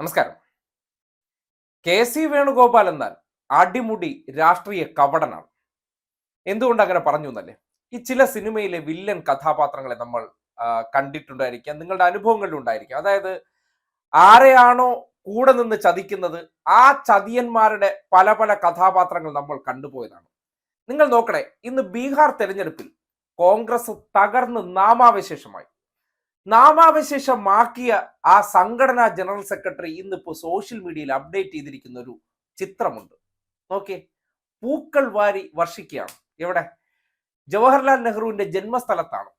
നമസ്കാരം. K C Venugopal എന്നാൽ അടിമുടി രാഷ്ട്രീയ കപടനാണ് എന്തുകൊണ്ട് അങ്ങനെ പറഞ്ഞു എന്നല്ലേ? ഈ ചില സിനിമയിലെ വില്ലൻ കഥാപാത്രങ്ങളെ നമ്മൾ കണ്ടിട്ടുണ്ടായിരിക്കാം. നിങ്ങളുടെ അനുഭവങ്ങളിൽ ഉണ്ടായിരിക്കാം. അതായത് ആരെയാണോ കൂടെ നിന്ന് ചതിക്കുന്നത് ആ ചതിയന്മാരുടെ പല പല കഥാപാത്രങ്ങൾ നമ്മൾ കണ്ടുപോയതാണ്. നിങ്ങൾ നോക്കണേ ഇന്ന് ബീഹാർ തെരഞ്ഞെടുപ്പിൽ കോൺഗ്രസ് തകർന്ന് നാമാവശേഷമായി. നാമാവശേഷമാക്കിയ ആ സംഘടനാ ജനറൽ സെക്രട്ടറി ഇന്നിപ്പോ സോഷ്യൽ മീഡിയയിൽ അപ്ഡേറ്റ് ചെയ്തിരിക്കുന്ന ഒരു ചിത്രമുണ്ട്. നോക്കിയേ പൂക്കൾ വാരി വർഷിക്കുകയാണ്. എവിടെ? ജവഹർലാൽ നെഹ്റുവിന്റെ ജന്മസ്ഥലത്താണ്.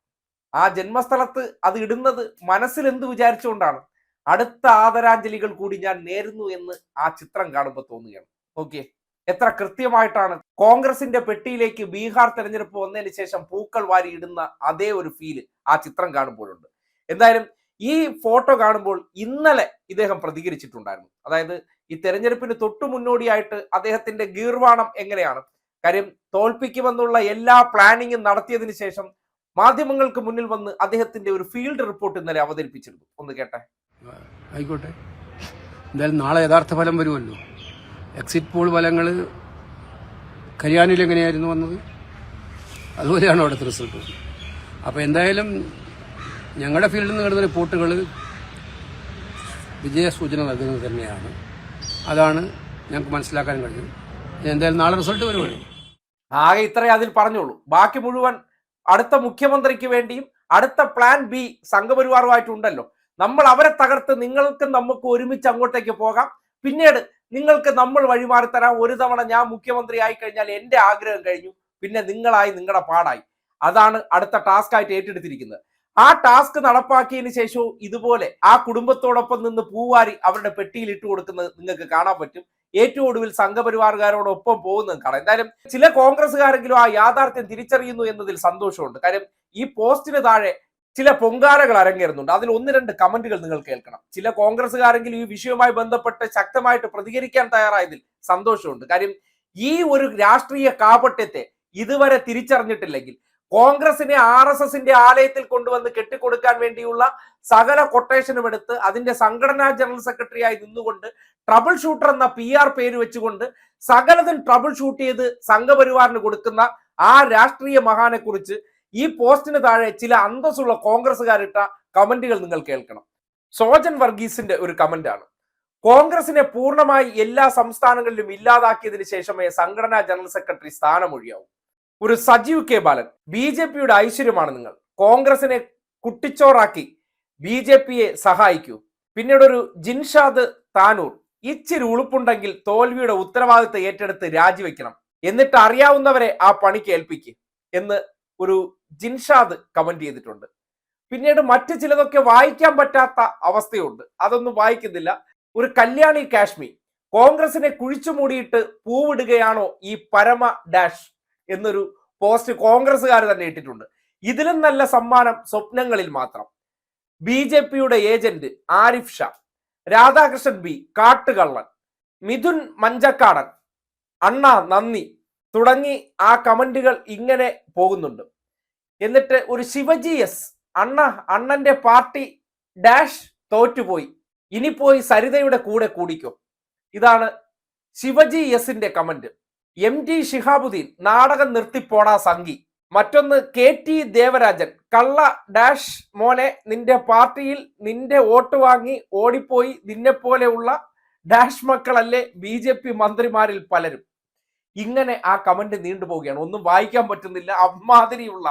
ആ ജന്മസ്ഥലത്ത് അത് ഇടുന്നത് മനസ്സിൽ എന്ത് വിചാരിച്ചുകൊണ്ടാണ്? അടുത്ത ആദരാഞ്ജലികൾ കൂടി ഞാൻ നേരുന്നു എന്ന് ആ ചിത്രം കാണുമ്പോൾ തോന്നുകയാണ്. ഓക്കെ എത്ര കൃത്യമായിട്ടാണ് കോൺഗ്രസിന്റെ പെട്ടിയിലേക്ക് ബീഹാർ തെരഞ്ഞെടുപ്പ് വന്നതിന് ശേഷം പൂക്കൾ വാരി ഇടുന്ന അതേ ഒരു ഫീൽ ആ ചിത്രം കാണുമ്പോഴുണ്ട്. എന്തായാലും ഈ ഫോട്ടോ കാണുമ്പോൾ ഇന്നലെ ഇദ്ദേഹം പ്രതികരിച്ചിട്ടുണ്ടായിരുന്നു. അതായത് ഈ തെരഞ്ഞെടുപ്പിന് തൊട്ടു മുന്നോടിയായിട്ട് അദ്ദേഹത്തിന്റെ ഗീർവാണം എങ്ങനെയാണ്? കാര്യം തോൽപ്പിക്കുമെന്നുള്ള എല്ലാ പ്ലാനിങ്ങും നടത്തിയതിനു ശേഷം മാധ്യമങ്ങൾക്ക് മുന്നിൽ വന്ന് അദ്ദേഹത്തിന്റെ ഒരു ഫീൽഡ് റിപ്പോർട്ട് ഇന്നലെ അവതരിപ്പിച്ചിരുന്നു. ഒന്ന് കേട്ടെ. ആയിക്കോട്ടെ. എന്തായാലും നാളെ യഥാർത്ഥ ഫലം വരുമല്ലോ. എക്സിറ്റ് പോൾ ഫലങ്ങൾ കരിയാനിൽ എങ്ങനെയായിരുന്നു വന്നത്? അതുപോലെയാണ് അവിടുത്തെ റിസൾട്ട്. അപ്പോൾ എന്തായാലും ഞങ്ങളുടെ ഫീൽഡിൽ നിന്ന് കിട്ടുന്ന റിപ്പോർട്ടുകൾ വിജയസൂചന നൽകുന്നത് തന്നെയാണ്. അതാണ് ഞങ്ങൾക്ക് മനസ്സിലാക്കാൻ കഴിഞ്ഞത്. എന്തായാലും നാളെ റിസൾട്ട് വരുമല്ലോ. ആകെ ഇത്രേ അതിൽ പറഞ്ഞോളൂ ബാക്കി മുഴുവൻ അടുത്ത മുഖ്യമന്ത്രിക്ക് വേണ്ടിയും അടുത്ത പ്ലാൻ ബി സംഘപരിവാറുമായിട്ടുണ്ടല്ലോ. നമ്മൾ അവരെ തകർത്ത് നിങ്ങൾക്കും നമുക്ക് ഒരുമിച്ച് അങ്ങോട്ടേക്ക് പോകാം. പിന്നീട് നിങ്ങൾക്ക് നമ്മൾ വഴിമാറി തരാം. ഒരു തവണ ഞാൻ മുഖ്യമന്ത്രി ആയി കഴിഞ്ഞാൽ എന്റെ ആഗ്രഹം കഴിഞ്ഞു. പിന്നെ നിങ്ങളായി നിങ്ങളുടെ പാടായി. അതാണ് അടുത്ത ടാസ്ക് ആയിട്ട് ഏറ്റെടുത്തിരിക്കുന്നത്. ആ ടാസ്ക് നടപ്പാക്കിയതിനു ശേഷവും ഇതുപോലെ ആ കുടുംബത്തോടൊപ്പം നിന്ന് പൂവാരി അവരുടെ പെട്ടിയിൽ ഇട്ട് കൊടുക്കുന്നത് നിങ്ങൾക്ക് കാണാൻ പറ്റും. ഏറ്റവും ഒടുവിൽ സംഘപരിവാറുകാരോടൊപ്പം പോകുന്നത് കാണാം. എന്തായാലും ചില കോൺഗ്രസ്സുകാരെങ്കിലും ആ യാഥാർത്ഥ്യം തിരിച്ചറിയുന്നു എന്നതിൽ സന്തോഷമുണ്ട്. കാര്യം ഈ പോസ്റ്റിന് താഴെ ചില പൊങ്കാലകൾ അരങ്ങേറുന്നുണ്ട്. അതിൽ ഒന്ന് രണ്ട് കമന്റുകൾ നിങ്ങൾ കേൾക്കണം. ചില കോൺഗ്രസ്സുകാരെങ്കിലും ഈ വിഷയവുമായി ബന്ധപ്പെട്ട് ശക്തമായിട്ട് പ്രതികരിക്കാൻ തയ്യാറായതിൽ സന്തോഷമുണ്ട്. കാര്യം ഈ ഒരു രാഷ്ട്രീയ കാപട്യത്തെ ഇതുവരെ തിരിച്ചറിഞ്ഞിട്ടില്ലെങ്കിൽ കോൺഗ്രസിനെ ആർ എസ് എസിന്റെ ആലയത്തിൽ കൊണ്ടുവന്ന് കെട്ടിക്കൊടുക്കാൻ വേണ്ടിയുള്ള സകല കൊട്ടേഷനും എടുത്ത് അതിന്റെ സംഘടനാ ജനറൽ സെക്രട്ടറിയായി നിന്നുകൊണ്ട് ട്രബിൾ ഷൂട്ടർ എന്ന പി ആർ പേര് വെച്ചുകൊണ്ട് സകലതും ട്രബിൾ ഷൂട്ട് ചെയ്ത് സംഘപരിവാറിന് കൊടുക്കുന്ന ആ രാഷ്ട്രീയ മഹാനെ കുറിച്ച് ഈ പോസ്റ്റിന് താഴെ ചില അന്തസ്സുള്ള കോൺഗ്രസ്സുകാരിട്ട കമന്റുകൾ നിങ്ങൾ കേൾക്കണം. സോജൻ വർഗീസിന്റെ ഒരു കമന്റ് ആണ്. കോൺഗ്രസിനെ പൂർണമായി എല്ലാ സംസ്ഥാനങ്ങളിലും ഇല്ലാതാക്കിയതിനു ശേഷമേ സംഘടനാ ജനറൽ സെക്രട്ടറി സ്ഥാനമൊഴിയാവൂ ഒരു Sajeev K Balan. B J പിയുടെ ഐശ്വര്യമാണ് നിങ്ങൾ. കോൺഗ്രസിനെ കുട്ടിച്ചോറാക്കി ബി ജെ പിയെ സഹായിക്കൂ. പിന്നീട് ഒരു ജിൻഷാദ് താനൂർ. ഇച്ചിരി ഉളുപ്പുണ്ടെങ്കിൽ തോൽവിയുടെ ഉത്തരവാദിത്തം ഏറ്റെടുത്ത് രാജിവെക്കണം. എന്നിട്ട് അറിയാവുന്നവരെ ആ പണിക്ക് ഏൽപ്പിക്കുക എന്ന് ഒരു ജിൻഷാദ് കമന്റ് ചെയ്തിട്ടുണ്ട്. പിന്നീട് മറ്റു ചിലതൊക്കെ വായിക്കാൻ പറ്റാത്ത അവസ്ഥയുണ്ട്. അതൊന്നും വായിക്കുന്നില്ല. ഒരു കല്യാണി കാശ്മീർ. കോൺഗ്രസിനെ കുഴിച്ചു മൂടിയിട്ട് പൂവിടുകയാണോ ഈ പരമ ഡാഷ്? എന്നൊരു പോസ്റ്റ് കോൺഗ്രസ്സുകാർ തന്നെ ഇട്ടിട്ടുണ്ട്. ഇതിലും നല്ല സമ്മാനം സ്വപ്നങ്ങളിൽ മാത്രം. ബി ജെ പിയുടെ ഏജന്റ് ആരിഫ് ഷാ രാധാകൃഷ്ണൻ ബി കാട്ടുകള്ളൻ മിഥുൻ മഞ്ചക്കാടൻ അണ്ണ നന്ദി തുടങ്ങി ആ കമന്റുകൾ ഇങ്ങനെ പോകുന്നുണ്ട്. എന്നിട്ട് ഒരു ശിവജി എസ് അണ്ണ അണ്ണന്റെ പാർട്ടി ഡാഷ് തോറ്റുപോയി. ഇനി പോയി സരിതയുടെ കൂടെ കൂടിക്കോ. ഇതാണ് ശിവജി എസിന്റെ കമന്റ്. എം ടി ഷിഹാബുദ്ദീൻ നാടകം നിർത്തിപ്പോണ സംഘി. മറ്റൊന്ന് കെ ടി ദേവരാജൻ. കള്ള ഡാഷ് മോനെ നിന്റെ പാർട്ടിയിൽ നിന്റെ വോട്ട് വാങ്ങി ഓടിപ്പോയി നിന്നെ പോലെയുള്ള ഡാഷ് മക്കളല്ലേ ബി ജെ പി മന്ത്രിമാരിൽ പലരും. ഇങ്ങനെ ആ കമന്റ് നീണ്ടുപോവുകയാണ് ഒന്നും വായിക്കാൻ പറ്റുന്നില്ല. അമ്മാതിരിയുള്ള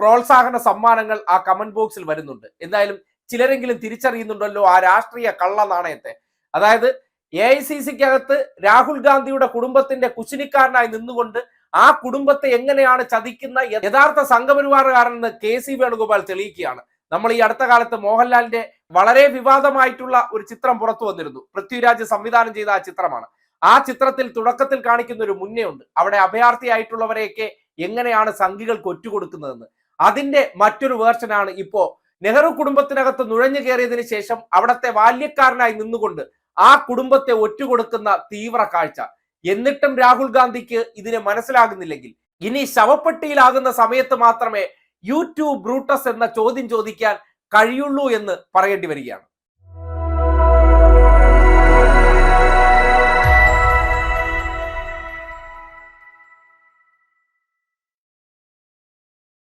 പ്രോത്സാഹന സമ്മാനങ്ങൾ ആ കമന്റ് ബോക്സിൽ വരുന്നുണ്ട്. എന്തായാലും ചിലരെങ്കിലും തിരിച്ചറിയുന്നുണ്ടല്ലോ ആ രാഷ്ട്രീയ കള്ള നാണയത്തെ അതായത് എ ഐ സി സിക്കകത്ത് രാഹുൽ ഗാന്ധിയുടെ കുടുംബത്തിന്റെ കുശിനിക്കാരനായി നിന്നുകൊണ്ട് ആ കുടുംബത്തെ എങ്ങനെയാണ് ചതിക്കുന്ന യഥാർത്ഥ സംഘപരിവാറുകാരെന്ന് കെ സി വേണുഗോപാൽ തെളിയിക്കുകയാണ്. നമ്മൾ ഈ അടുത്ത കാലത്ത് മോഹൻലാലിന്റെ വളരെ വിവാദമായിട്ടുള്ള ഒരു ചിത്രം പുറത്തു വന്നിരുന്നു. പൃഥ്വിരാജ് സംവിധാനം ചെയ്ത ആ ചിത്രമാണ്. ആ ചിത്രത്തിൽ തുടക്കത്തിൽ കാണിക്കുന്ന ഒരു മുന്നേ ഉണ്ട് അവിടെ അഭയാർത്ഥിയായിട്ടുള്ളവരെയൊക്കെ എങ്ങനെയാണ് സംഘികൾക്ക് ഒറ്റുകൊടുക്കുന്നതെന്ന് അതിന്റെ മറ്റൊരു വേർഷനാണ് ഇപ്പോ നെഹ്റു കുടുംബത്തിനകത്ത് നുഴഞ്ഞു കയറിയതിനു ശേഷം അവിടത്തെ ബാല്യക്കാരനായി നിന്നുകൊണ്ട് ആ കുടുംബത്തെ ഒറ്റുകൊടുക്കുന്ന തീവ്ര കാഴ്ച. എന്നിട്ടും രാഹുൽ ഗാന്ധിക്ക് ഇതിനെ മനസ്സിലാകുന്നില്ലെങ്കിൽ ഇനി ശവപ്പെട്ടിയിലാകുന്ന സമയത്ത് മാത്രമേ യൂട്യൂബ് ബ്രൂട്ടസ് എന്ന ചോദ്യം ചോദിക്കാൻ കഴിയുള്ളൂ എന്ന് പറയേണ്ടി വരികയാണ്.